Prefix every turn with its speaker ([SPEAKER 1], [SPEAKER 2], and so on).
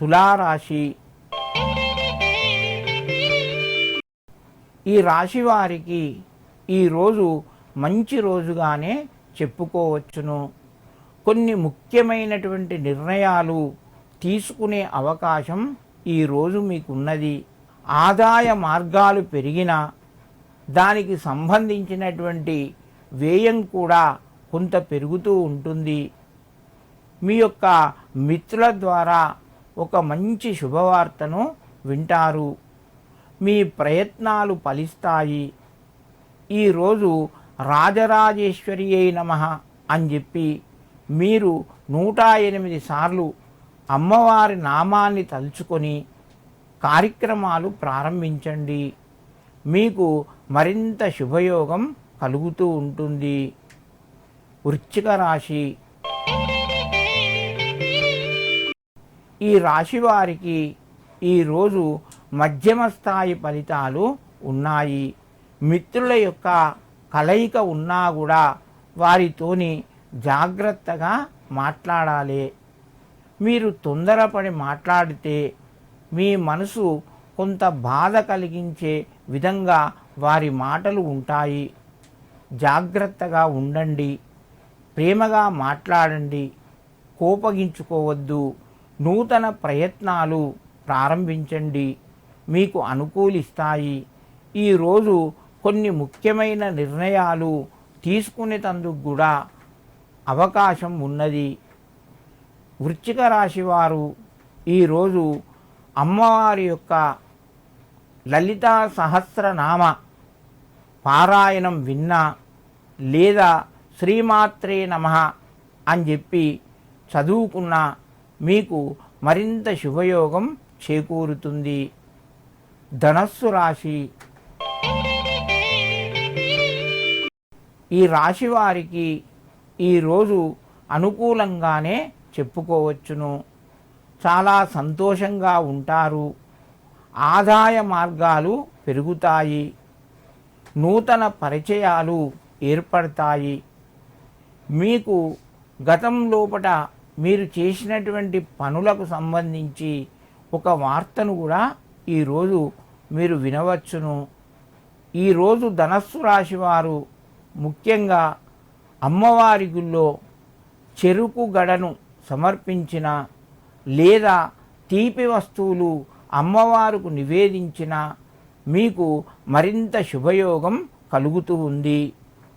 [SPEAKER 1] తులారాశి. ఈ రాశి వారికి ఈరోజు మంచి రోజుగానే చెప్పుకోవచ్చును. కొన్ని ముఖ్యమైనటువంటి నిర్ణయాలు తీసుకునే అవకాశం ఈరోజు మీకున్నది. ఆదాయ మార్గాలు పెరిగినా దానికి సంబంధించినటువంటి వ్యయం కూడా కొంత పెరుగుతూ ఉంటుంది. మీ యొక్క మిత్రుల ద్వారా ఒక మంచి శుభవార్తను వింటారు. మీ ప్రయత్నాలు ఫలిస్తాయి. ఈరోజు రాజరాజేశ్వరి అయి నమ అని చెప్పి మీరు నూట ఎనిమిది సార్లు అమ్మవారి నామాన్ని తలుచుకొని కార్యక్రమాలు ప్రారంభించండి. మీకు మరింత శుభయోగం కలుగుతూ ఉంటుంది. వృశ్చిక రాశి ఈ రాశి వారికి ఈరోజు మధ్యమ స్థాయి ఫలితాలు ఉన్నాయి. మిత్రుల యొక్క కలయిక ఉన్నా కూడా వారితోని జాగ్రత్తగా మాట్లాడాలి. మీరు తొందరపడి మాట్లాడితే మీ మనసు కొంత బాధ కలిగించే విధంగా వారి మాటలు ఉంటాయి. జాగ్రత్తగా ఉండండి. ప్రేమగా మాట్లాడండి. కోపగించుకోవద్దు. నూతన ప్రయత్నాలు ప్రారంభించండి. మీకు అనుకూలిస్తాయి. ఈరోజు కొన్ని ముఖ్యమైన నిర్ణయాలు తీసుకునేటందుకు కూడా అవకాశం ఉన్నది. వృశ్చిక రాశి వారు ఈరోజు అమ్మవారి యొక్క లలితా సహస్రనామ పారాయణం విన్నా లేదా శ్రీమాత్రే నమ అని చెప్పి చదువుకున్న మీకు మరింత శుభయోగం చేకూరుతుంది. ధనస్సు రాశి. ఈ రాశి వారికి ఈరోజు అనుకూలంగానే చెప్పుకోవచ్చును. చాలా సంతోషంగా ఉంటారు. ఆదాయ మార్గాలు పెరుగుతాయి. నూతన పరిచయాలు ఏర్పడతాయి. మీకు గతం లోపట మీరు చేసినటువంటి పనులకు సంబంధించి ఒక వార్తను కూడా ఈరోజు మీరు వినవచ్చును. ఈరోజు ధనస్సు రాశి వారు ముఖ్యంగా అమ్మవారి గుళ్ళో చెరుకు గడను సమర్పించిన లేదా తీపి వస్తువులు అమ్మవారుకు నివేదించిన మీకు మరింత శుభయోగం కలుగుతూ ఉంది.